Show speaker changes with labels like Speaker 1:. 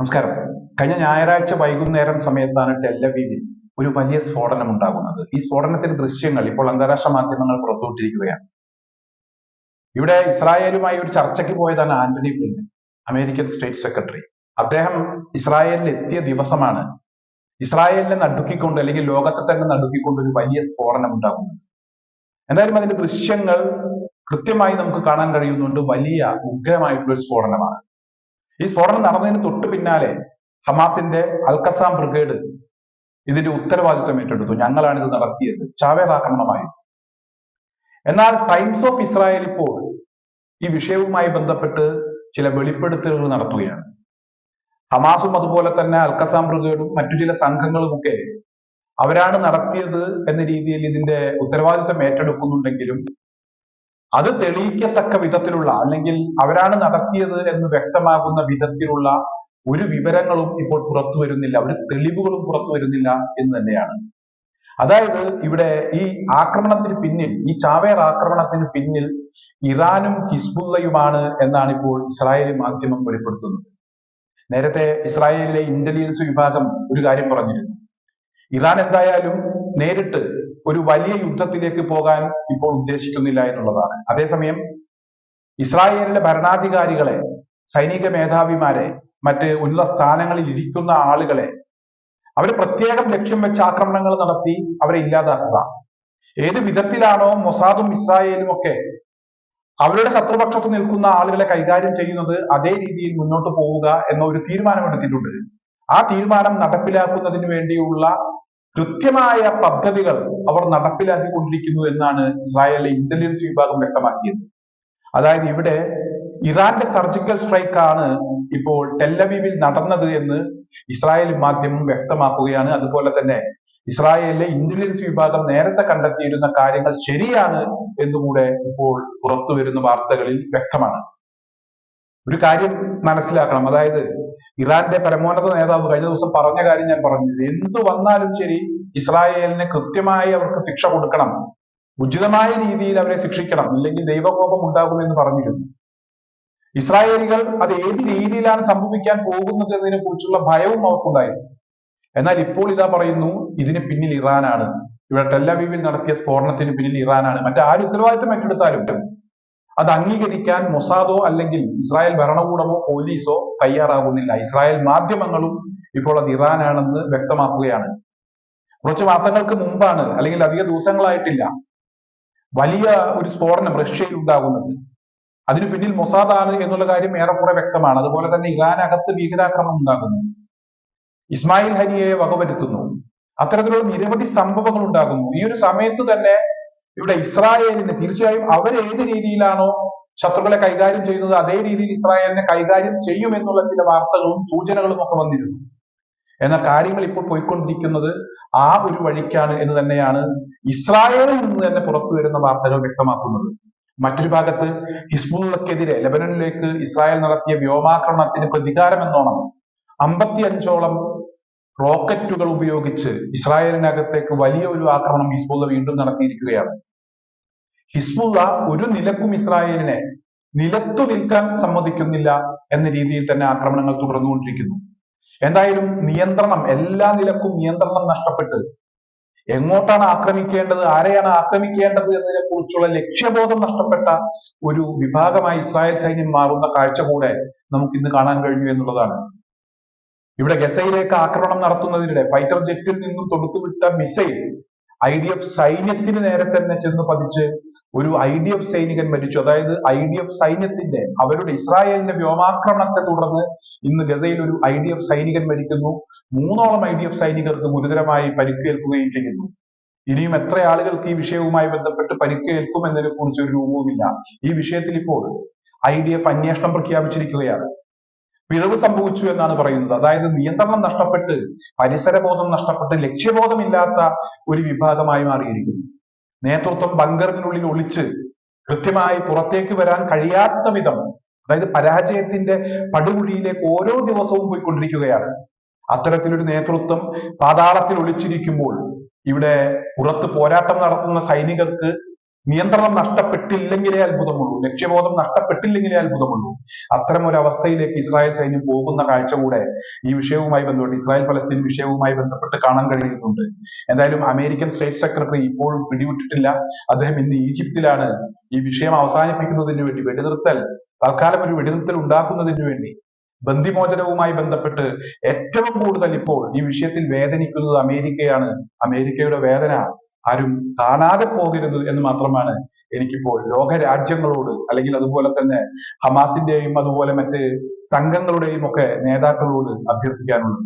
Speaker 1: നമസ്കാരം. കഴിഞ്ഞ ഞായറാഴ്ച വൈകുന്നേരം സമയത്താണ് ടെല്ലവീവിൽ ഒരു വലിയ സ്ഫോടനം ഉണ്ടാകുന്നത്. ഈ സ്ഫോടനത്തിന്റെ ദൃശ്യങ്ങൾ ഇപ്പോൾ അന്താരാഷ്ട്ര മാധ്യമങ്ങൾ പുറത്തുവിട്ടിരിക്കുകയാണ്. ഇവിടെ ഇസ്രായേലുമായി ഒരു ചർച്ചയ്ക്ക് പോയതാണ് Antony Blinken American state secretary. അദ്ദേഹം ഇസ്രായേലിൽ എത്തിയ ദിവസമാണ് ഇസ്രായേലിനെ നടുക്കിക്കൊണ്ട് അല്ലെങ്കിൽ ലോകത്തെ തന്നെ നടുക്കിക്കൊണ്ട് ഒരു വലിയ സ്ഫോടനം ഉണ്ടാകുന്നത്. എന്തായാലും അതിന്റെ ദൃശ്യങ്ങൾ കൃത്യമായി നമുക്ക് കാണാൻ കഴിയുന്നുണ്ട്. വലിയ ഉഗ്രമായിട്ടുള്ള ഒരു സ്ഫോടനമാണ്. ഈ സ്ഫോടനം നടന്നതിന് തൊട്ട് പിന്നാലെ ഹമാസിന്റെ അൽക്കസാം ബ്രിഗേഡ് ഇതിന്റെ ഉത്തരവാദിത്വം ഏറ്റെടുത്തു. ഞങ്ങളാണ് ഇത് നടത്തിയത്. ചാവേർ ആക്രമണമായി എന്നാൽ ടൈംസ് ഓഫ് ഇസ്രായേൽ ഇപ്പോൾ ഈ വിഷയവുമായി ബന്ധപ്പെട്ട് ചില വെളിപ്പെടുത്തലുകൾ നടത്തുകയാണ്. ഹമാസും അതുപോലെ തന്നെ അൽക്കസാം ബ്രിഗേഡും മറ്റു ചില സംഘങ്ങളും ഒക്കെ അവരാണ് നടത്തിയത് എന്ന രീതിയിൽ ഇതിന്റെ ഉത്തരവാദിത്വം ഏറ്റെടുക്കുന്നുണ്ടെങ്കിലും അത് തെളിയിക്കത്തക്ക വിധത്തിലുള്ള അല്ലെങ്കിൽ അവരാണ് നടത്തിയത് എന്ന് വ്യക്തമാകുന്ന വിധത്തിലുള്ള ഒരു വിവരങ്ങളും ഇപ്പോൾ പുറത്തു വരുന്നില്ല ഒരു തെളിവുകളും പുറത്തു വരുന്നില്ല എന്ന് തന്നെയാണ്. അതായത് ഇവിടെ ഈ ആക്രമണത്തിന് പിന്നിൽ ഈ ചാവേർ ആക്രമണത്തിന് പിന്നിൽ ഇറാനും ഹിസ്ബുള്ളയുമാണ് എന്നാണ് ഇപ്പോൾ ഇസ്രായേലി മാധ്യമം വെളിപ്പെടുത്തുന്നത്. നേരത്തെ ഇസ്രായേലിലെ ഇന്റലിജൻസ് വിഭാഗം ഒരു കാര്യം പറഞ്ഞിരുന്നു. ഇറാൻ എന്തായാലും നേരിട്ട് ഒരു വലിയ യുദ്ധത്തിലേക്ക് പോകാൻ ഇപ്പോൾ ഉദ്ദേശിക്കുന്നില്ല എന്നുള്ളതാണ്. അതേസമയം ഇസ്രായേലിലെ ഭരണാധികാരികളെ സൈനിക മേധാവിമാരെ മറ്റ് ഉന്നത സ്ഥാനങ്ങളിൽ ഇരിക്കുന്ന ആളുകളെ അവർ പ്രത്യേകം ലക്ഷ്യം വെച്ച് ആക്രമണങ്ങൾ നടത്തി അവരെ ഇല്ലാതാക്കുക. ഏത് വിധത്തിലാണോ മൊസാദും ഇസ്രായേലും ഒക്കെ അവരുടെ ശത്രുപക്ഷത്ത് നിൽക്കുന്ന ആളുകളെ കൈകാര്യം ചെയ്യുന്നത് അതേ രീതിയിൽ മുന്നോട്ട് പോവുക എന്ന ഒരു തീരുമാനമെടുത്തിട്ടുണ്ട് ആ തീരുമാനം നടപ്പിലാക്കുന്നതിന് വേണ്ടിയുള്ള കൃത്യമായ പദ്ധതികൾ അവർ നടപ്പിലാക്കിക്കൊണ്ടിരിക്കുന്നു എന്നാണ് ഇസ്രായേലിലെ ഇന്റലിജൻസ് വിഭാഗം വ്യക്തമാക്കിയത്. അതായത് ഇവിടെ ഇറാന്റെ സർജിക്കൽ സ്ട്രൈക്ക് ആണ് ഇപ്പോൾ ടെല്ലവീവിൽ നടന്നത് എന്ന് ഇസ്രായേൽ മാധ്യമം വ്യക്തമാക്കുകയാണ്. അതുപോലെ തന്നെ ഇസ്രായേലിലെ ഇന്റലിജൻസ് വിഭാഗം നേരത്തെ കണ്ടെത്തിയിരുന്ന കാര്യങ്ങൾ ശരിയാണ് എന്നുകൂടെ ഇപ്പോൾ പുറത്തു വരുന്ന വാർത്തകളിൽ വ്യക്തമാണ്. ഒരു കാര്യം മനസ്സിലാക്കണം. അതായത് ഇറാന്റെ പരമോന്നത നേതാവ് കഴിഞ്ഞ ദിവസം പറഞ്ഞ കാര്യം ഞാൻ പറഞ്ഞു. എന്തു വന്നാലും ശരി ഇസ്രായേലിന് കൃത്യമായി അവർക്ക് ശിക്ഷ കൊടുക്കണം. ഉചിതമായ രീതിയിൽ അവരെ ശിക്ഷിക്കണം. ഇല്ലെങ്കിൽ ദൈവകോപം ഉണ്ടാകുമെന്ന് പറഞ്ഞിരുന്നു. ഇസ്രായേലികൾ അത് ഏത് രീതിയിലാണ് സംഭവിക്കാൻ പോകുന്നത് എന്നതിനെ കുറിച്ചുള്ള ഭയവും അവർക്കുണ്ടായിരുന്നു. എന്നാൽ ഇപ്പോൾ ഇതാ പറയുന്നു ഇതിന് പിന്നിൽ ഇറാനാണ്. ഇവിടെ ടെല്ലവീവിൽ നടത്തിയ സ്ഫോടനത്തിന് പിന്നിൽ ഇറാനാണ്. മറ്റാരും ഉത്തരവാദിത്തം ഏറ്റെടുത്താലും അത് അംഗീകരിക്കാൻ മൊസാദോ അല്ലെങ്കിൽ ഇസ്രായേൽ ഭരണകൂടമോ പോലീസോ തയ്യാറാകുന്നില്ല. ഇസ്രായേൽ മാധ്യമങ്ങളും ഇപ്പോൾ അത് ഇറാനാണെന്ന് വ്യക്തമാക്കുകയാണ്. കുറച്ച് മാസങ്ങൾക്ക് മുമ്പാണ് അല്ലെങ്കിൽ അധിക ദിവസങ്ങളായിട്ടില്ല വലിയ ഒരു സ്ഫോടനം റഷ്യയിൽ ഉണ്ടാകുന്നത്. അതിന് പിന്നിൽ മൊസാദാണ് എന്നുള്ള കാര്യം ഏറെക്കുറെ വ്യക്തമാണ്. അതുപോലെ തന്നെ ഇറാനകത്ത് ഭീകരാക്രമണം ഉണ്ടാകുന്നു. ഇസ്മായിൽ ഹനിയെ വകവരുത്തുന്നു. അത്തരത്തിലുള്ള നിരവധി സംഭവങ്ങൾ ഉണ്ടാകുന്നു. ഈ ഒരു സമയത്ത് തന്നെ ഇവിടെ ഇസ്രായേലിന് തീർച്ചയായും അവർ ഏത് രീതിയിലാണോ ശത്രുക്കളെ കൈകാര്യം ചെയ്യുന്നത് അതേ രീതിയിൽ ഇസ്രായേലിനെ കൈകാര്യം ചെയ്യും എന്നുള്ള ചില വാർത്തകളും സൂചനകളും ഒക്കെ വന്നിരുന്നു. എന്നാൽ കാര്യങ്ങൾ ഇപ്പോൾ പോയിക്കൊണ്ടിരിക്കുന്നത് ആ ഒരു വഴിക്കാണ് എന്ന് തന്നെയാണ് ഇസ്രായേലിൽ നിന്ന് തന്നെ പുറത്തു വരുന്ന വാർത്തകൾ വ്യക്തമാക്കുന്നത്. മറ്റൊരു ഭാഗത്ത് ഹിസ്ബുള്ളക്കെതിരെ ലബനനിലേക്ക് ഇസ്രായേൽ നടത്തിയ വ്യോമാക്രമണത്തിന് പ്രതികാരം എന്നോണം അമ്പത്തി അഞ്ചോളം റോക്കറ്റുകൾ ഉപയോഗിച്ച് ഇസ്രായേലിനകത്തേക്ക് വലിയ ഒരു ആക്രമണം ഹിസ്ബുള്ള വീണ്ടും നടത്തിയിരിക്കുകയാണ്. ഹിസ്ബുള്ള ഒരു നിലക്കും ഇസ്രായേലിനെ നിലത്തു നിൽക്കാൻ സമ്മതിക്കുന്നില്ല എന്ന രീതിയിൽ തന്നെ ആക്രമണങ്ങൾ തുടർന്നുകൊണ്ടിരിക്കുന്നു. എന്തായാലും നിയന്ത്രണം എല്ലാ നിലക്കും നിയന്ത്രണം നഷ്ടപ്പെട്ട് എങ്ങോട്ടാണ് ആക്രമിക്കേണ്ടത് ആരെയാണ് ആക്രമിക്കേണ്ടത് എന്നതിനെ കുറിച്ചുള്ള ലക്ഷ്യബോധം നഷ്ടപ്പെട്ട ഒരു വിഭാഗമായി ഇസ്രായേൽ സൈന്യം മാറുന്ന കാഴ്ച കൂടെ നമുക്ക് ഇന്ന് കാണാൻ കഴിഞ്ഞു എന്നുള്ളതാണ്. ഇവിടെ ഗസയിലേക്ക് ആക്രമണം നടത്തുന്നതിനിടെ ഫൈറ്റർ ജെറ്റിൽ നിന്നും തൊടുത്തുവിട്ട മിസൈൽ ഐ ഡി എഫ് സൈന്യത്തിന് നേരെ തന്നെ ചെന്ന് പതിച്ച് ഒരു ഐ ഡി എഫ് സൈനികൻ മരിച്ചു. അതായത് ഐ ഡി എഫ് സൈന്യത്തിന്റെ അവരുടെ ഇസ്രായേലിന്റെ വ്യോമാക്രമണത്തെ തുടർന്ന് ഇന്ന് ഗസയിൽ ഒരു ഐ ഡി എഫ് സൈനികൻ മരിക്കുന്നു. മൂന്നോളം ഐ ഡി എഫ് സൈനികർക്ക് ഗുരുതരമായി പരിക്കേൽക്കുകയും ചെയ്യുന്നു. ഇനിയും എത്ര ആളുകൾക്ക് ഈ വിഷയവുമായി ബന്ധപ്പെട്ട് പരിക്കേൽക്കും എന്നതിനെ കുറിച്ച് ഒരു രൂപവുമില്ല. ഈ വിഷയത്തിൽ ഇപ്പോൾ ഐ ഡി എഫ് അന്വേഷണം പ്രഖ്യാപിച്ചിരിക്കുകയാണ്. പിഴവ് സംഭവിച്ചു എന്നാണ് പറയുന്നത്. അതായത് നിയന്ത്രണം നഷ്ടപ്പെട്ട് പരിസരബോധം നഷ്ടപ്പെട്ട് ലക്ഷ്യബോധമില്ലാത്ത ഒരു വിഭാഗമായി മാറിയിരിക്കുന്നു. നേതൃത്വം ബങ്കറിനുള്ളിൽ ഒളിച്ച് കൃത്യമായി പുറത്തേക്ക് വരാൻ കഴിയാത്ത വിധം അതായത് പരാജയത്തിന്റെ പടുകുഴിയിലേക്ക് ഓരോ ദിവസവും പോയിക്കൊണ്ടിരിക്കുകയാണ്. അത്തരത്തിലൊരു നേതൃത്വം പാതാളത്തിൽ ഒളിച്ചിരിക്കുമ്പോൾ ഇവിടെ പുറത്ത് പോരാട്ടം നടത്തുന്ന സൈനികർക്ക് നിയന്ത്രണം നഷ്ടപ്പെട്ടില്ലെങ്കിലേ അത്ഭുതമുള്ളൂ. ലക്ഷ്യബോധം നഷ്ടപ്പെട്ടില്ലെങ്കിലേ അത്ഭുതമുള്ളൂ. അത്തരം ഒരു അവസ്ഥയിലേക്ക് ഇസ്രായേൽ സൈന്യം പോകുന്ന കാഴ്ച കൂടെ ഈ വിഷയവുമായി ബന്ധപ്പെട്ട് ഇസ്രായേൽ ഫലസ്തീൻ വിഷയവുമായി ബന്ധപ്പെട്ട് കാണാൻ കഴിയുന്നുണ്ട്. എന്തായാലും അമേരിക്കൻ സ്റ്റേറ്റ് സെക്രട്ടറി ഇപ്പോഴും പിടിവിട്ടിട്ടില്ല. അദ്ദേഹം ഇന്ന് ഈജിപ്തിലാണ് ഈ വിഷയം അവസാനിപ്പിക്കുന്നതിന് വേണ്ടി വെടിനിർത്തൽ തൽക്കാലം ഒരു വെടിനിർത്തൽ ഉണ്ടാക്കുന്നതിന് വേണ്ടി ബന്ധിമോചനവുമായി ബന്ധപ്പെട്ട് ഏറ്റവും കൂടുതൽ ഇപ്പോൾ ഈ വിഷയത്തിൽ വേദനിക്കുന്നത് അമേരിക്കയാണ്. അമേരിക്കയുടെ വേദന ആരും കാണാതെ പോകരുത് എന്ന് മാത്രമാണ് എനിക്കിപ്പോൾ ലോക രാജ്യങ്ങളോട് അല്ലെങ്കിൽ അതുപോലെ തന്നെ ഹമാസിന്റെയും അതുപോലെ മറ്റ് സംഘങ്ങളുടെയും ഒക്കെ നേതാക്കളോട് അഭ്യർത്ഥിക്കാനുള്ളത്.